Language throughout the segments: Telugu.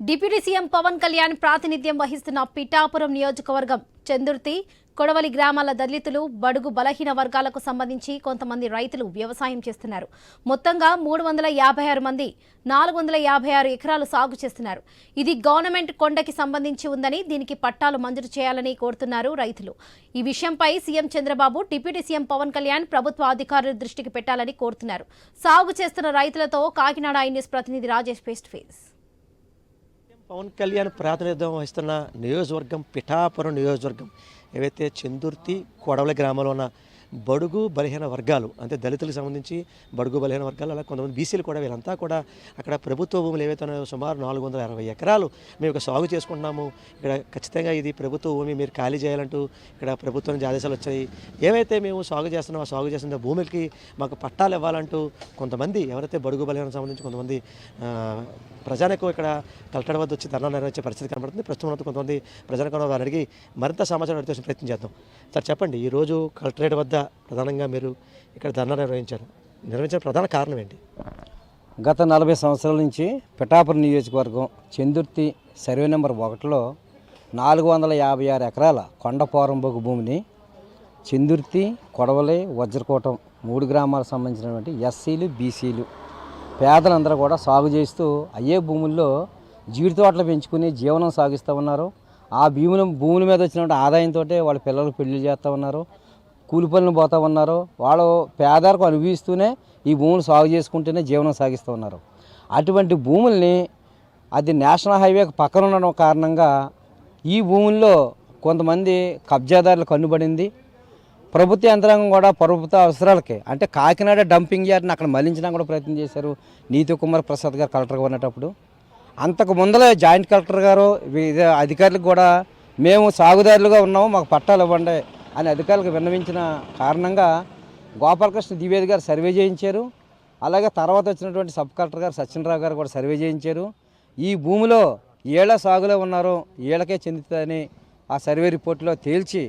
డిప్యూటీ సీఎం పవన్ కళ్యాణ్ ప్రాతినిధ్యం వహిస్తున్న పిఠాపురం నియోజకవర్గం చందుర్తి కొడవలి గ్రామాల దళితులు బడుగు బలహీన వర్గాలకు సంబంధించి కొంతమంది రైతులు వ్యవసాయం చేస్తున్నారు. మొత్తంగా మూడు వందల యాభై ఆరు మంది నాలుగు వందల యాభై ఆరు ఎకరాలు సాగు చేస్తున్నారు. ఇది గవర్నమెంట్ కొండకి సంబంధించి ఉందని దీనికి పట్టాలు మంజూరు చేయాలని కోరుతున్నారు రైతులు. ఈ విషయంపై CM Chandrababu deputy CM Pawan Kalyan ప్రభుత్వ అధికారుల దృష్టికి పెట్టాలని కోరుతున్నారు. సాగు చేస్తున్న రైతులతో కాకినాడ ఐ న్యూస్ ప్రతినిధి Rajesh face to face. Pawan Kalyan ప్రాతినిధ్యం వహిస్తున్న నియోజకవర్గం పిఠాపురం నియోజకవర్గం. ఏవైతే చందుర్తి కొడవలి గ్రామంలో ఉన్న బడుగు బలహీన వర్గాలు అంటే దళితులకు సంబంధించి బడుగు బలహీన వర్గాలు అలా కొంతమంది బీసీలు కూడా వీళ్ళంతా కూడా అక్కడ ప్రభుత్వ భూములు ఏవైతే సుమారు నాలుగు వందల అరవై ఎకరాలు మేము ఇక్కడ సాగు చేసుకుంటున్నాము. ఇక్కడ ఖచ్చితంగా ఇది ప్రభుత్వ భూమి మీరు ఖాళీ చేయాలంటూ ఇక్కడ ప్రభుత్వం నుంచి ఆదేశాలు వచ్చాయి. ఏవైతే మేము సాగు చేస్తున్నామో సాగు చేస్తున్న భూములకి మాకు పట్టాలు ఇవ్వాలంటూ కొంతమంది ఎవరైతే బడుగు బలహీన సంబంధించి కొంతమంది ప్రజలకు ఇక్కడ కలెక్టర్ వద్ద వచ్చి ధర్నా నిర్వహించే పరిస్థితి కనబడుతుంది. ప్రస్తుతం కొంతమంది ప్రజలకు వారిని అడిగి మరింత సమాచారం అడిగే ప్రయత్నం చేద్దాం. సార్ చెప్పండి. ఈరోజు కలెక్టరేట్ వద్ద ప్రధానంగా మీరు ఇక్కడ ధర్నా నిర్వహించారు. నిర్వహించిన ప్రధాన కారణం ఏంటి? గత నలభై సంవత్సరాల నుంచి పిఠాపురం నియోజకవర్గం చందుర్తి సర్వే నెంబర్ ఒకటిలో నాలుగు వందల యాభై ఆరు ఎకరాల కొండపోరంబోగు భూమిని చందుర్తి కొడవలి వజ్రకోటం మూడు గ్రామాలకు సంబంధించినటువంటి ఎస్సీలు బీసీలు పేదలందరూ కూడా సాగు చేస్తూ అయ్యే భూముల్లో జీడి తోటలు పెంచుకుని జీవనం సాగిస్తూ ఉన్నారు. ఆ భూముల భూముల మీద వచ్చినటువంటి ఆదాయంతో వాళ్ళ పిల్లలు పెళ్ళి చేస్తూ ఉన్నారు కూలి పనులు పోతూ ఉన్నారు. వాళ్ళు పేదరికం అనుభవిస్తూనే ఈ భూములు సాగు చేసుకుంటూనే జీవనం సాగిస్తూ ఉన్నారు. అటువంటి భూముల్ని అది నేషనల్ హైవే పక్కన ఉండడం కారణంగా ఈ భూముల్లో కొంతమంది కబ్జాదారులు కన్నుబడింది ప్రభుత్వ యంత్రాంగం కూడా ప్రభుత్వ అవసరాలకి. అంటే కాకినాడ డంపింగ్ యార్డ్ని అక్కడ మళ్ళించడానికి కూడా ప్రయత్నం చేశారు నీతి కుమార్ ప్రసాద్ గారు కలెక్టర్గా ఉన్నప్పుడు అంతకు ముందలే జాయింట్ కలెక్టర్ గారు అధికారులకు కూడా మేము సాగుదారులుగా ఉన్నాము మాకు పట్టాలు ఇవ్వండి అని అధికారులకు విన్నవించిన కారణంగా గోపాలకృష్ణ ద్వివేది గారు సర్వే చేయించారు. అలాగే తర్వాత వచ్చినటువంటి సబ్ కలెక్టర్ గారు సత్యనరావు గారు కూడా సర్వే చేయించారు. ఈ భూమిలో ఏళ్ళ సాగులో ఉన్నారో ఏళ్ళకే చెందుతుందని ఆ సర్వే రిపోర్ట్లో తేల్చి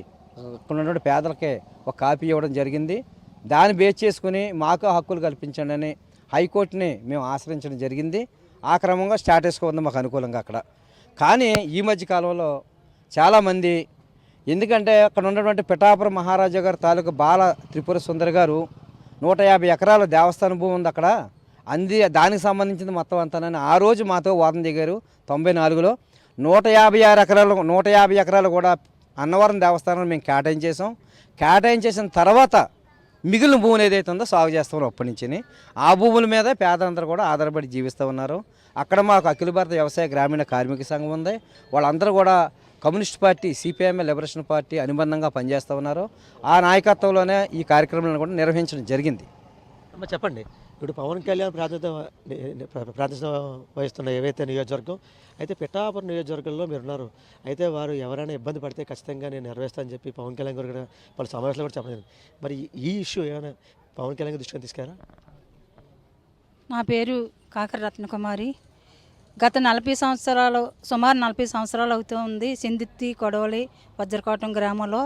ఉన్నటువంటి పేదలకే ఒక కాపీ ఇవ్వడం జరిగింది. దాన్ని బేస్ చేసుకుని మాకు హక్కులు కల్పించండి అని హైకోర్టుని మేము ఆశ్రయించడం జరిగింది. ఆ క్రమంగా స్టాటస్ ఉంది మాకు అనుకూలంగా అక్కడ. కానీ ఈ మధ్య కాలంలో చాలామంది ఎందుకంటే అక్కడ ఉన్నటువంటి పిఠాపురం మహారాజా గారు తాలూకు బాల త్రిపుర సుందర్ గారు నూట యాభై ఎకరాల దేవస్థాన భూమి ఉంది అక్కడ. అంది దానికి సంబంధించింది మొత్తం అంతానని ఆ రోజు మాతో వాదన దిగారు తొంభై నాలుగులో. నూట యాభై ఆరు ఎకరాలు నూట యాభై ఎకరాలు కూడా అన్నవరం దేవస్థానం మేము కేటాయించేసాం కేటాయించేసిన తర్వాత మిగిలిన భూములు ఏదైతే ఉందో సాగు చేస్తామని అప్పటి నుంచి ఆ భూముల మీద పేదలందరూ కూడా ఆధారపడి జీవిస్తూ ఉన్నారు. అక్కడ మాకు అఖిల భారత వ్యవసాయ గ్రామీణ కార్మిక సంఘం ఉంది. వాళ్ళందరూ కూడా communist party CPIM liberation party అనుబంధంగా పనిచేస్తూ ఉన్నారు. ఆ నాయకత్వంలోనే ఈ కార్యక్రమాలను కూడా నిర్వహించడం జరిగింది. అమ్మ చెప్పండి. ఇప్పుడు పవన్ కళ్యాణ్ ప్రాతినిధ్యం ప్రాతినిధ్యం వహిస్తున్న ఏవైతే నియోజకవర్గం అయితే పిఠాపురం నియోజకవర్గంలో మీరు ఉన్నారు అయితే వారు ఎవరైనా ఇబ్బంది పడితే ఖచ్చితంగా నేను నెరవేరుస్తానని చెప్పి పవన్ కళ్యాణ్ గారు కూడా వాళ్ళ సమావేశంలో కూడా చెప్పలేదు మరి ఈ ఇష్యూ ఏమైనా పవన్ కళ్యాణ్ దృష్టిలో దృష్టికి తీసుకురా నా పేరు కాకర రత్నకుమారి. గత నలభై సంవత్సరాలు సుమారు నలభై సంవత్సరాలు అవుతూ ఉంది. సిందిత్తి కొడవలి వజ్రకోటం గ్రామంలో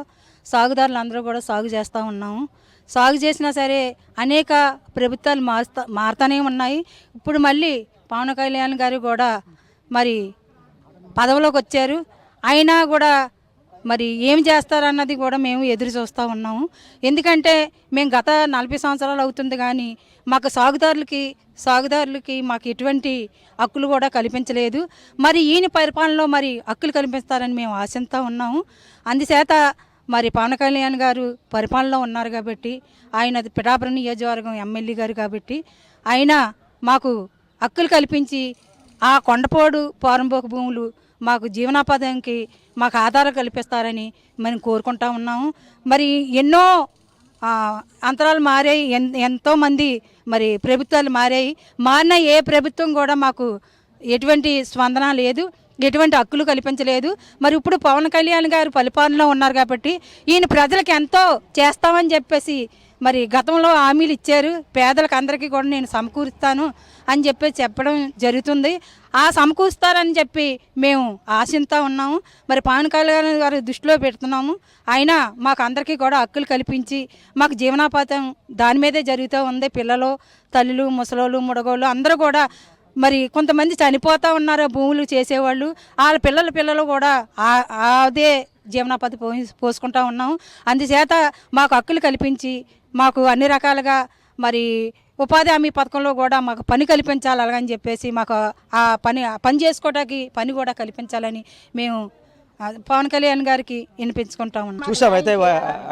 సాగుదారులు అందరూ కూడా సాగు చేస్తూ ఉన్నాము. సాగు చేసినా సరే అనేక ప్రభుత్వాలు మారుతా మారుతూనే ఉన్నాయి. ఇప్పుడు మళ్ళీ పవన్ కళ్యాణ్ గారు కూడా మరి పదవిలోకి వచ్చారు. అయినా కూడా మరి ఏం చేస్తారన్నది కూడా మేము ఎదురు చూస్తూ ఉన్నాము. ఎందుకంటే మేము గత నలభై సంవత్సరాలు అవుతుంది కానీ మాకు సాగుదారులకి సాగుదారులకి మాకు ఎటువంటి హక్కులు కూడా కల్పించలేదు. మరి ఈయన పరిపాలనలో మరి హక్కులు కల్పిస్తారని మేము ఆశిస్తూ ఉన్నాము. అందుచేత మరి పవన్ కళ్యాణ్ గారు పరిపాలనలో ఉన్నారు కాబట్టి ఆయన పిఠాపురం నియోజకవర్గం ఎమ్మెల్యే గారు కాబట్టి ఆయన మాకు హక్కులు కల్పించి ఆ కొండపోడు పోరంబోకు భూములు మాకు జీవనోపాధికి మాకు ఆధారం కల్పిస్తారని మనం కోరుకుంటా ఉన్నాము. మరి ఎన్నో అంతరాలు మారాయి ఎన్ ఎంతోమంది మరి ప్రభుత్వాలు మారాయి. మారిన ఏ ప్రభుత్వం కూడా మాకు ఎటువంటి స్పందన లేదు. ఎటువంటి హక్కులు కల్పించలేదు. మరి ఇప్పుడు పవన్ కళ్యాణ్ గారు పరిపాలనలో ఉన్నారు కాబట్టి ఈయన ప్రజలకు ఎంతో చేస్తామని చెప్పేసి మరి గతంలో హామీలు ఇచ్చారు. పేదలకు అందరికీ కూడా నేను సమకూరుస్తాను అని చెప్పి చెప్పడం జరుగుతుంది. ఆ సమకూరుస్తారని చెప్పి మేము ఆశంతా ఉన్నాము. మరి పవన్ కళ్యాణ్ గారు దృష్టిలో పెడుతున్నాము. అయినా మాకు అందరికీ కూడా హక్కులు కల్పించి మాకు జీవనోపాతం దాని మీదే జరుగుతూ ఉంది. పిల్లలు తల్లులు ముసలోళ్ళు ముడగోళ్ళు అందరూ కూడా మరి కొంతమంది చనిపోతూ ఉన్నారు భూములు చేసేవాళ్ళు. వాళ్ళ పిల్లల పిల్లలు కూడా అదే జీవనోపాధి పో పోసుకుంటా ఉన్నాం. అందుచేత మాకు హక్కులు కల్పించి మాకు అన్ని రకాలుగా మరి ఉపాధి హామీ పథకంలో కూడా మాకు పని కల్పించాలి అలాగని చెప్పేసి మాకు ఆ పని పని చేసుకోవడానికి పని కూడా కల్పించాలని మేము పవన్ కళ్యాణ్ గారికి వినిపించుకుంటా ఉన్నాం. చూసాం అయితే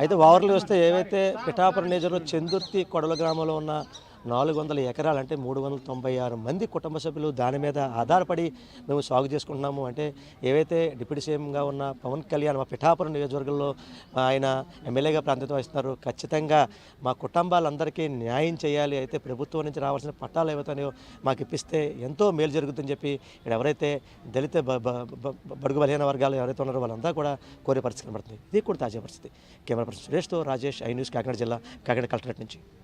అయితే ఓవర్లు వస్తే ఏవైతే పిఠాపురం నియోజకవర్గం చందుర్తి కొడల గ్రామంలో ఉన్న నాలుగు వందల ఎకరాలు అంటే మూడు వందల తొంభై ఆరు మంది కుటుంబ సభ్యులు దాని మీద ఆధారపడి మేము సాగు చేసుకుంటున్నాము. అంటే ఏవైతే డిప్యూటీ సీఎంగా ఉన్న పవన్ కళ్యాణ్ మా పిఠాపురం నియోజకవర్గంలో ఆయన ఎమ్మెల్యేగా ప్రాంతం వహిస్తున్నారు. ఖచ్చితంగా మా కుటుంబాలందరికీ న్యాయం చేయాలి. అయితే ప్రభుత్వం నుంచి రావాల్సిన పట్టాలు ఏవైతేనో మాకు ఇప్పిస్తే ఎంతో మేలు జరుగుతుందని చెప్పి ఇక్కడ ఎవరైతే దళిత బ- బడుగు బలహీన వర్గాలు ఎవరైతే ఉన్నారో వాళ్ళంతా కూడా కోరే పరిస్థితి కనబడుతుంది. ఇది కూడా తాజా పరిస్థితి. కెమెరా పర్సన్ సురేష్తో రాజేష్ ఐ న్యూస్ కాకినాడ జిల్లా కాకినాడ కలెక్టరేట్ నుంచి.